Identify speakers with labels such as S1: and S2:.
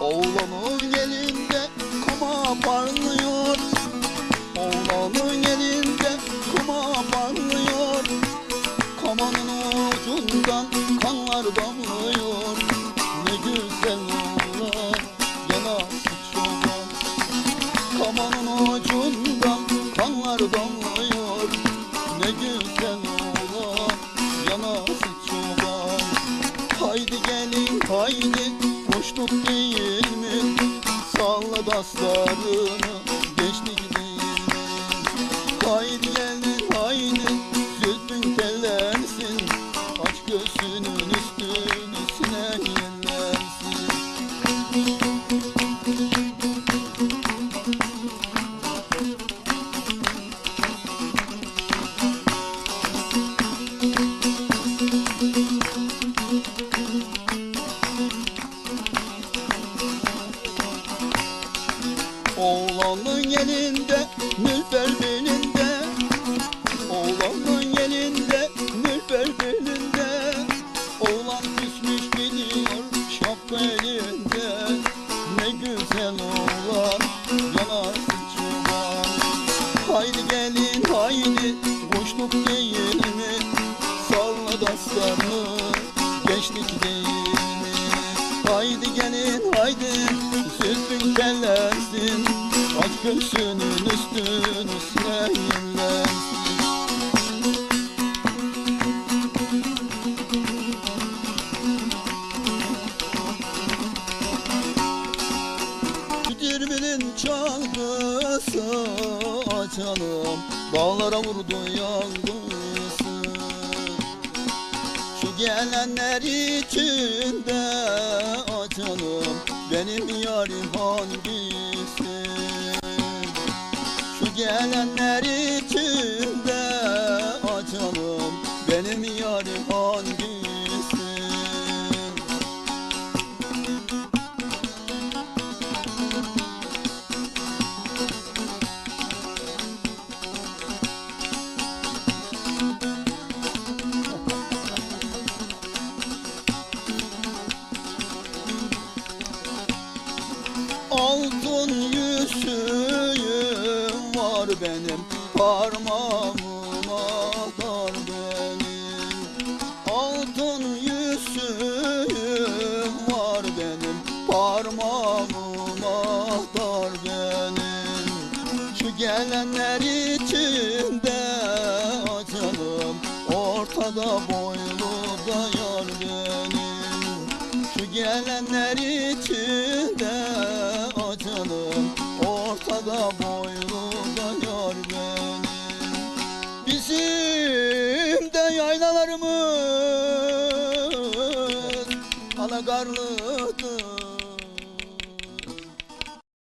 S1: Oğlanın elinde kuma parlıyor. Oğlanın elinde kuma parlıyor. Kamanın ucundan kanlar damlıyor. Ne güzel oğlan yanası çoban Kamanın ucundan kanlar damlıyor. Ne güzel oğlan yanası çoban Haydi gelin haydi koştuk değil Salla Oğlanın elinde mülfer belinde. Oğlanın elinde mülfer belinde. Oğlan küsmüş gidiyor şapka elinde. Ne güzel oğlan yanası çoban Haydi gelin haydi koştuk değil mi? Salla daslarını geçtik değil mi? Haydi gelin haydi zülfün tellensin Aç göğsünün üstünü sinirlensin. Şu Dirbinin çalgısı açalım Dağlara vurdu yangısı. Şu gelenler içinde Yarim hangisi? Şu gelenler içinde açalım Benim yarim hangisi Altın yüzüğüm var benim Parmağıma dar benim Altın yüzüğüm var benim Parmağıma dar benim Şu gelenler içinde açalım Ortada boylu da yar benim Şu gelenler içinde Ortada boylu da yar benim Bizim de yaylalarımız Alagarlıdır